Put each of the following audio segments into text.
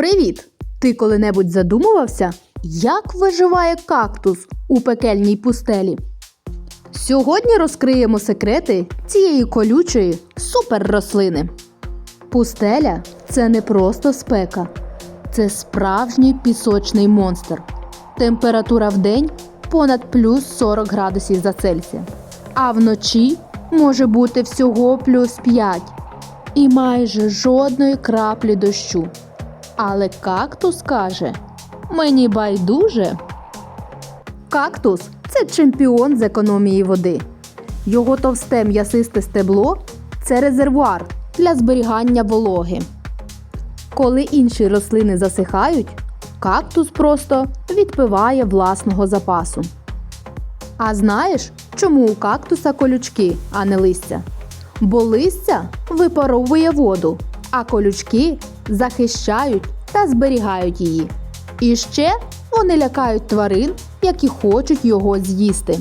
Привіт! Ти коли-небудь задумувався, як виживає кактус у пекельній пустелі? Сьогодні розкриємо секрети цієї колючої суперрослини. Пустеля це не просто спека, це справжній пісочний монстр. Температура в день понад плюс 40 градусів за Цельсія, а вночі може бути всього плюс 5 і майже жодної краплі дощу. Але кактус каже: мені байдуже. Кактус це чемпіон з економії води. Його товсте м'ясисте стебло це резервуар для зберігання вологи. Коли інші рослини засихають, кактус просто відпиває власного запасу. А знаєш, чому у кактуса колючки, а не листя? Бо листя випаровує воду, а колючки захищають та зберігають її. І ще вони лякають тварин, які хочуть його з'їсти.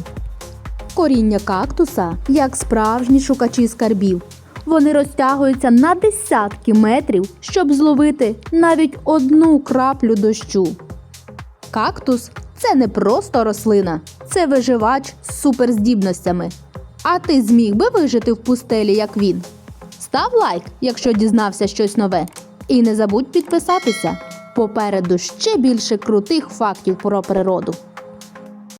Коріння кактуса як справжні шукачі скарбів. Вони розтягуються на десятки метрів, щоб зловити навіть одну краплю дощу. Кактус це не просто рослина, це виживач з суперздібностями. А ти зміг би вижити в пустелі, як він? Став лайк, якщо дізнався щось нове. І не забудь підписатися. Попереду ще більше крутих фактів про природу.